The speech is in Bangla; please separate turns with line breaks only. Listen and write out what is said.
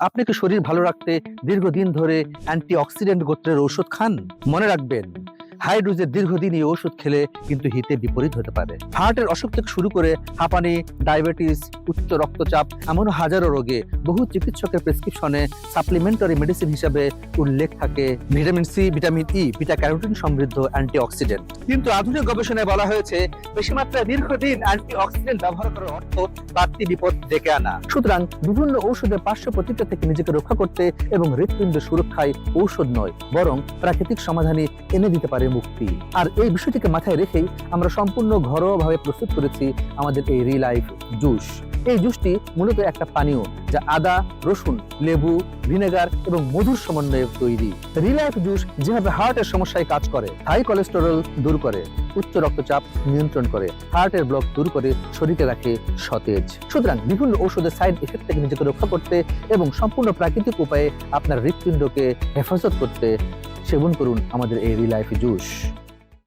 আপনি কি শরীর ভালো রাখতে দীর্ঘদিন ধরে অ্যান্টিঅক্সিডেন্ট গোত্রের ঔষধ খান? মনে রাখবেন হাই ডোজের দীর্ঘদিন এই ওষুধ খেলে কিন্তু হিতে বিপরীত হতে পারে। হার্টের অসুখ থেকে শুরু করে হাঁপানি, ডায়াবেটিস, উচ্চ রক্তচাপ এমন হাজারো রোগে বহু চিকিৎসকের প্রেসক্রিপশনে সাপ্লিমেন্টারি মেডিসিন হিসেবে উল্লেখ থাকে vitamin C, vitamin E beta carotene সমৃদ্ধ অ্যান্টিঅক্সিডেন্ট। কিন্তু আধুনিক গবেষণায় বলা হয়েছে, বেশি মাত্রায় দীর্ঘদিন অ্যান্টিঅক্সিডেন্ট ব্যবহার করার অর্থ বাড়তি বিপদ ডেকে আনা। সুতরাং বিভিন্ন ঔষধের পার্শ্ব প্রতিক্রিয়া থেকে নিজেকে রক্ষা করতে এবং হৃৎপিণ্ড সুরক্ষায় ঔষধ নয়, বরং প্রাকৃতিক সমাধানে এনে দিতে পারে মুক্তি। আর এই বিষয়টিকে মাথায় রেখেই আমরা সম্পূর্ণ ঘরোয়াভাবে প্রস্তুত করেছি আমাদের এই রিলাইফ জুস। এই জুসটি মূলত একটা পানীয় যা আদা, রসুন, লেবু, ভিনেগার এবং মধুর সমন্বয়ে তৈরি। রিলাইফ জুস যেভাবে হার্টের সমস্যায় কাজ করে, হাই কোলেস্টেরল দূর করে, উচ্চ রক্তচাপ নিয়ন্ত্রণ করে, হার্টের ব্লক দূর করে শরীরে রাখে সতেজ। সুতরাং বিভিন্ন ঔষধের সাইড এফেক্ট থেকে নিজেকে রক্ষা করতে এবং সম্পূর্ণ প্রাকৃতিক উপায়ে আপনার হৃৎপিণ্ডকে হেফাজত করতে সেবন করুন আমাদের এই রিলাইফ জুস।